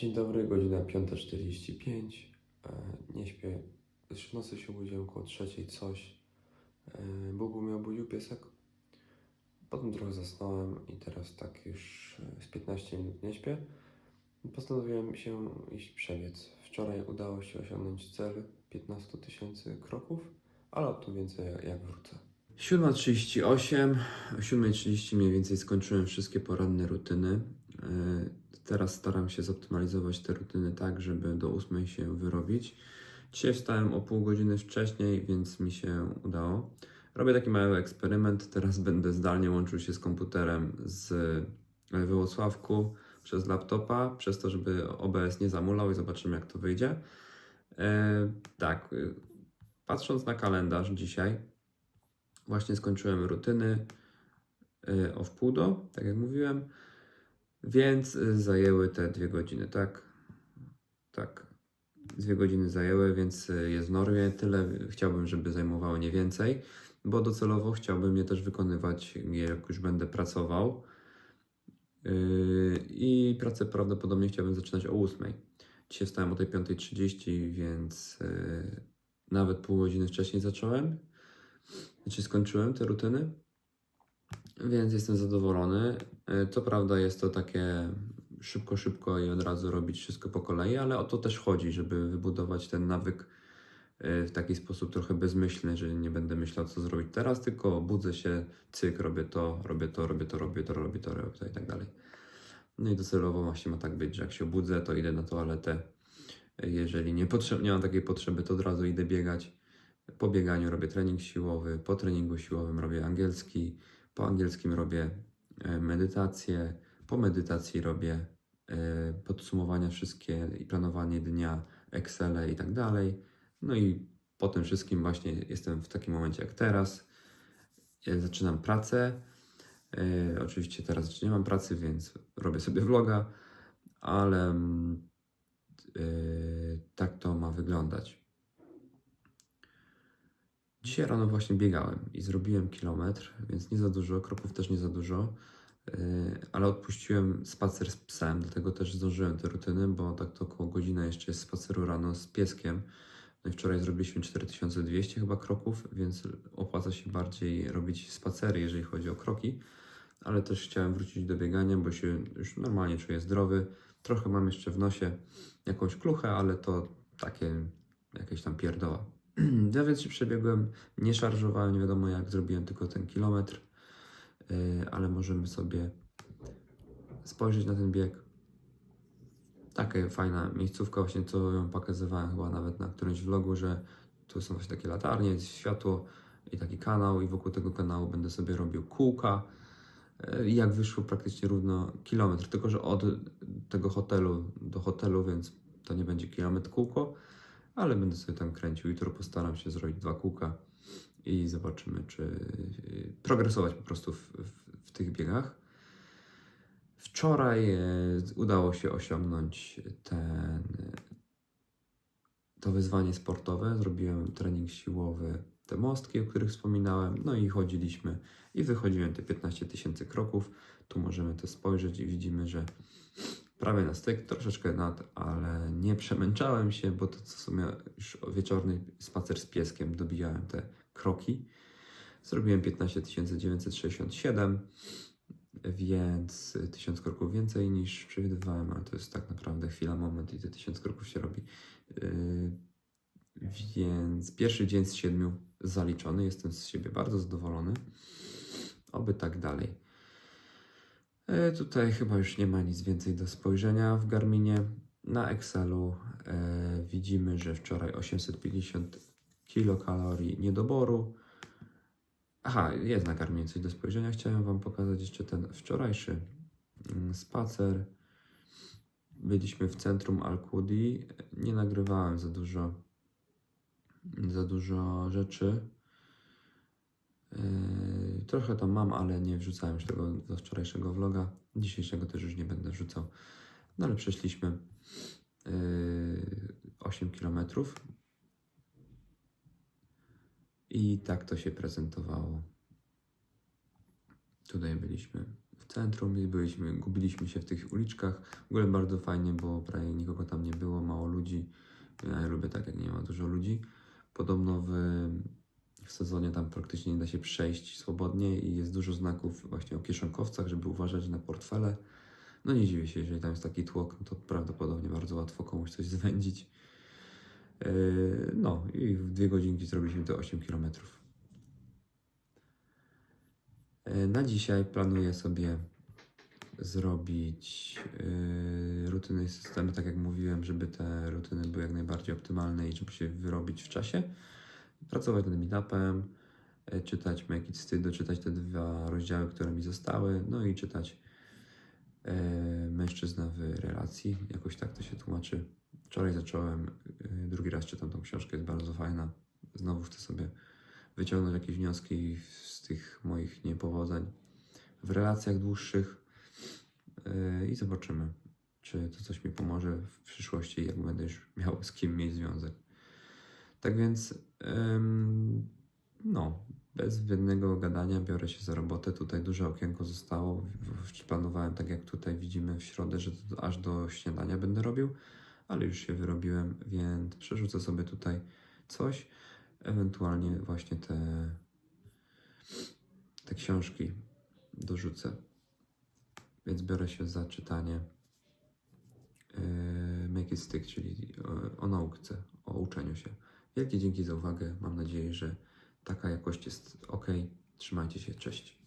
Dzień dobry, godzina 5.45. E, Nie śpię. W nocy się obudziłem około trzeciej coś. E, Bubu mnie obudził piesek. Potem trochę zasnąłem i teraz tak już e, z 15 minut nie śpię. Postanowiłem się iść przebiec. Wczoraj udało się osiągnąć cel 15 tysięcy kroków, ale o tym więcej jak wrócę. 7.38, o 7.30 mniej więcej skończyłem wszystkie poranne rutyny. E, Teraz staram się zoptymalizować te rutyny tak, żeby do 8 się wyrobić. Dzisiaj wstałem o pół godziny wcześniej, więc mi się udało. Robię taki mały eksperyment. Teraz będę zdalnie łączył się z komputerem z e, Włocławku przez laptopa, przez to, żeby OBS nie zamulał i zobaczymy, jak to wyjdzie. E, tak, y, patrząc na kalendarz dzisiaj, właśnie skończyłem rutyny o wpół do, tak jak mówiłem, więc y, zajęły te dwie godziny, tak? Tak. Dwie godziny zajęły, więc y, jest w normie. Tyle chciałbym, żeby zajmowało nie więcej, bo docelowo chciałbym je też wykonywać, jak już będę pracował. Yy, I pracę prawdopodobnie chciałbym zaczynać o 8. Dzisiaj wstałem o tej 5.30, więc nawet pół godziny wcześniej zacząłem. Znaczy skończyłem te rutyny, więc jestem zadowolony. Yy, Co prawda jest to takie szybko, szybko i od razu robić wszystko po kolei, ale o to też chodzi, żeby wybudować ten nawyk yy, w taki sposób trochę bezmyślny, że nie będę myślał, co zrobić teraz, tylko budzę się, cyk, robię to, robię to, robię to, robię to, robię to, robię to i tak dalej. No i docelowo właśnie ma tak być, że jak się obudzę, to idę na toaletę. Jeżeli nie, potrze- nie mam takiej potrzeby, to od razu idę biegać. Po bieganiu robię trening siłowy, po treningu siłowym robię angielski, po angielskim robię medytację, po medytacji robię e, podsumowania wszystkie i planowanie dnia, Excel i tak dalej. No i po tym wszystkim właśnie jestem w takim momencie jak teraz. Zaczynam pracę. E, oczywiście teraz jeszcze nie mam pracy, więc robię sobie vloga, ale mm, e, tak to ma wyglądać. Dzisiaj rano właśnie biegałem i zrobiłem kilometr, więc nie za dużo, kroków też nie za dużo, e, ale odpuściłem spacer z psem, dlatego też zdążyłem te rutyny, bo tak to około godziny jeszcze jest spaceru rano z pieskiem. No i wczoraj zrobiliśmy 4200 chyba kroków, więc opłaca się bardziej robić spacery, jeżeli chodzi o kroki ale też chciałem wrócić do biegania, bo się już normalnie czuję zdrowy. Trochę mam jeszcze w nosie jakąś kluchę, ale to takie jakieś tam pierdoła. Ja więc się przebiegłem, nie szarżowałem, nie wiadomo jak, zrobiłem tylko ten kilometr, yy, ale możemy sobie spojrzeć na ten bieg. Taka fajna miejscówka, właśnie co ją pokazywałem chyba nawet na którymś vlogu, że tu są właśnie takie latarnie, jest światło i taki kanał i wokół tego kanału będę sobie robił kółka. I jak wyszło praktycznie równo kilometr, tylko że od tego hotelu do hotelu, więc to nie będzie kilometr kółko, ale będę sobie tam kręcił. Jutro postaram się zrobić dwa kółka i zobaczymy, czy y, progresować po prostu w, w, w tych biegach. Wczoraj e, udało się osiągnąć ten, to wyzwanie sportowe. Zrobiłem trening siłowy, te mostki, o których wspominałem, no i chodziliśmy i wychodziłem te 15 tysięcy kroków. Tu możemy to spojrzeć i widzimy, że prawie na styk, troszeczkę nad, ale nie przemęczałem się, bo to co sobie już wieczorny spacer z pieskiem dobijałem te kroki. Zrobiłem 15 967, więc 1000 kroków więcej niż przewidywałem, ale to jest tak naprawdę chwila, moment i te 1000 kroków się robi. Yy, więc pierwszy dzień z siedmiu zaliczony. Jestem z siebie bardzo zadowolony. Oby tak dalej. E, tutaj chyba już nie ma nic więcej do spojrzenia w Garminie. Na Excelu e, widzimy, że wczoraj 850 kilokalorii niedoboru. Aha, jest na Garminie coś do spojrzenia. Chciałem Wam pokazać jeszcze ten wczorajszy mm, spacer. Byliśmy w centrum Alcudi. Nie nagrywałem za dużo za dużo rzeczy. Yy, trochę tam mam, ale nie wrzucałem już tego do wczorajszego vloga. Dzisiejszego też już nie będę wrzucał. No ale przeszliśmy yy, 8 km. I tak to się prezentowało. Tutaj byliśmy w centrum byliśmy, gubiliśmy się w tych uliczkach. W ogóle bardzo fajnie, bo prawie lubię tak, jak nie ma dużo ludzi. Podobno w, w sezonie tam praktycznie nie da się przejść swobodnie i jest dużo znaków właśnie o kieszonkowcach, żeby uważać na portfele. No nie dziwię się, jeżeli tam jest taki tłok, no to prawdopodobnie bardzo łatwo komuś coś zwędzić. Yy, No i w dwie godzinki zrobiliśmy te 8 kilometrów. Yy, Na dzisiaj planuję sobie zrobić yy, rutyny i systemy, tak jak mówiłem, żeby te rutyny były jak najbardziej optymalne i żeby się wyrobić w czasie. Pracować nad meetupem, yy, czytać Make It Stick, doczytać te dwa rozdziały, które mi zostały, no i czytać yy, Mężczyzna w relacji, jakoś tak to się tłumaczy. Wczoraj zacząłem, yy, drugi raz czytam tą książkę, jest bardzo fajna. Znowu chcę sobie wyciągnąć jakieś wnioski z tych moich niepowodzeń w relacjach dłuższych yy, i zobaczymy, czy to coś mi pomoże w przyszłości, jak będę już miał z kim mieć związek. Tak więc, ym, no, bez zbędnego gadania biorę się za robotę. Tutaj duże okienko zostało. Planowałem, tak jak tutaj widzimy w środę, że to aż do śniadania będę robił, ale już się wyrobiłem, więc przerzucę sobie tutaj coś. Ewentualnie właśnie te, te książki dorzucę. Więc biorę się za czytanie yy, Make It Stick, czyli o, o nauce, o uczeniu się. Wielkie dzięki za uwagę. Mam nadzieję, że taka jakość jest ok. Trzymajcie się, cześć.